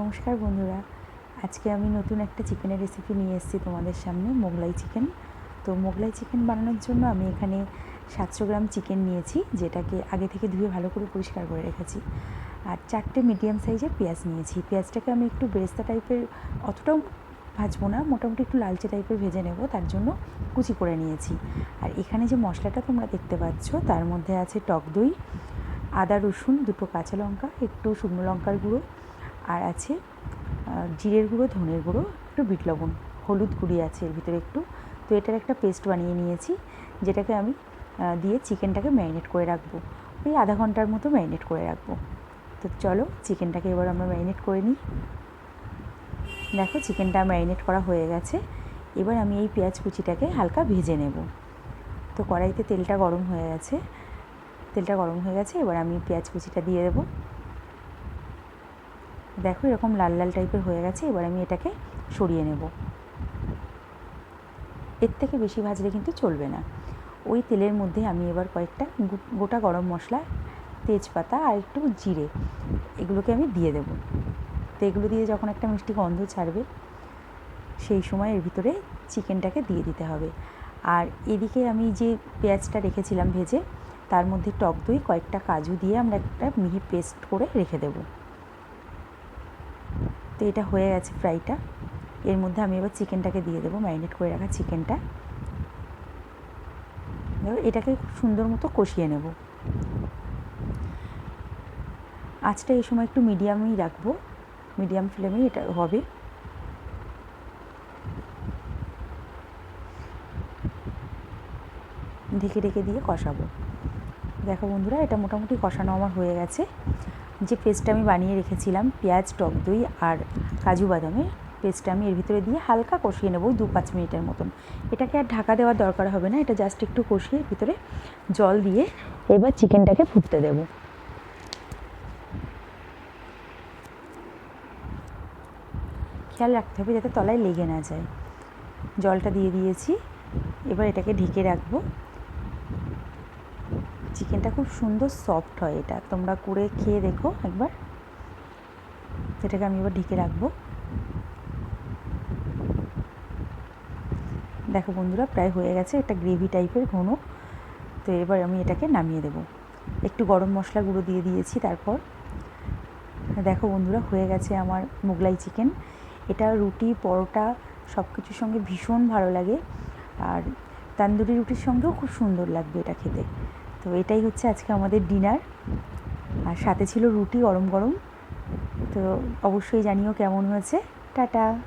নমস্কার বন্ধুরা। আজকে আমি নতুন একটা চিকেনের রেসিপি নিয়ে এসেছি তোমাদের সামনে, মোগলাই চিকেন। তো মোগলাই চিকেন বানানোর জন্য আমি এখানে সাতশো গ্রাম চিকেন নিয়েছি, যেটাকে আগে থেকে ধুয়ে ভালো করে পরিষ্কার করে রেখেছি। আর চারটে মিডিয়াম সাইজের পেঁয়াজ নিয়েছি। পেঁয়াজটাকে আমি একটু বেরেস্তা টাইপের অতটাও ভাজবো না, মোটামুটি একটু লালচে টাইপের ভেজে নেব, তার জন্য কুচি করে নিয়েছি। আর এখানে যে মশলাটা তোমরা দেখতে পাচ্ছ, তার মধ্যে আছে টক দই, আদা রসুন, দুটো কাঁচা লঙ্কা, একটু শুকনো লঙ্কার গুঁড়ো আর আছে জিরের গুঁড়ো, ধনের গুঁড়ো, একটু বিট লবণ, হলুদ গুঁড়ি আছে এর ভিতরে একটু। তো এটার একটা পেস্ট বানিয়ে নিয়েছি, যেটাকে আমি দিয়ে চিকেনটাকে ম্যারিনেট করে রাখব। ওই আধা ঘণ্টার মতো ম্যারিনেট করে রাখব। তো চলো চিকেনটাকে এবার আমরা ম্যারিনেট করে নিই। দেখো চিকেনটা ম্যারিনেট করা হয়ে গেছে। এবার আমি এই পেঁয়াজ কুচিটাকে হালকা ভেজে নেব। তো কড়াইতে তেলটা গরম হয়ে গেছে। তেলটা গরম হয়ে গেছে, এবার আমি পেঁয়াজ কুচিটা দিয়ে দেবো। দেখো, এরকম লাল লাল টাইপের হয়ে গেছে, এবার আমি এটাকে সরিয়ে নেব। এর থেকে বেশি ভাজলে কিন্তু চলবে না। ওই তেলের মধ্যে আমি এবার কয়েকটা গোটা গরম মশলা, তেজপাতা আর একটু জিরে, এগুলোকে আমি দিয়ে দেব। তো এগুলো দিয়ে যখন একটা মিষ্টি গন্ধ ছাড়বে, সেই সময় এর ভিতরে চিকেনটাকে দিয়ে দিতে হবে। আর এদিকে আমি যে পেঁয়াজটা রেখেছিলাম ভেজে, তার মধ্যে টক দই, কয়েকটা কাজু দিয়ে আমরা একটা মিহি পেস্ট করে রেখে দেবো। তো এটা হয়ে গেছে ফ্রাইটা এর মধ্যে আমি এবার চিকেনটাকে দিয়ে দেবো ম্যারিনেট করে রাখা চিকেনটা এটাকে খুব সুন্দর মতো কষিয়ে নেব। আঁচটা এই সময় একটু মিডিয়ামেই রাখব। মিডিয়াম ফ্লেমেই এটা হবে। ঢেকে ঢেকে দিয়ে কষাবো। দেখো বন্ধুরা, এটা মোটামুটি কষানো আমার হয়ে গেছে। যে পেস্টটা আমি বানিয়ে রেখেছিলাম, পেঁয়াজ, টক দই আর কাজু বাদামের পেস্টটা আমি এর ভিতরে দিয়ে হালকা কষিয়ে নেব দু পাঁচ মিনিটের মতন। এটাকে আর ঢাকা দেওয়ার দরকার হবে না, এটা জাস্ট একটু কষিয়ে ভিতরে জল দিয়ে এবার চিকেনটাকে ফুটতে দেবো। খেয়াল রাখতে হবে যাতে তলায় লেগে না যায়। জলটা দিয়ে দিয়েছি, এবার এটাকে ঢেকে রাখব। চিকেনটা খুব সুন্দর সফট হয় এটা। তোমরা করে খেয়ে দেখো একবার। এটাকে আমি এবার ঢেকে রাখব। দেখো বন্ধুরা, প্রায় হয়ে গেছে। একটা গ্রেভি টাইপের ঘন। তো এবার আমি এটাকে নামিয়ে দেবো। একটু গরম মশলা গুঁড়ো দিয়ে দিয়েছি তারপর। দেখো বন্ধুরা, হয়ে গেছে আমার মোগলাই চিকেন। এটা রুটি, পরোটা সব কিছুর সঙ্গে ভীষণ ভালো লাগে। আর তান্দুরি রুটির সঙ্গেও খুব সুন্দর লাগবে এটা খেতে। তো এটাই হচ্ছে আজকে আমাদের ডিনার। আর সাথে ছিল রুটি গরম গরম। তো অবশ্যই জানিও কেমন হয়েছে। টাটা।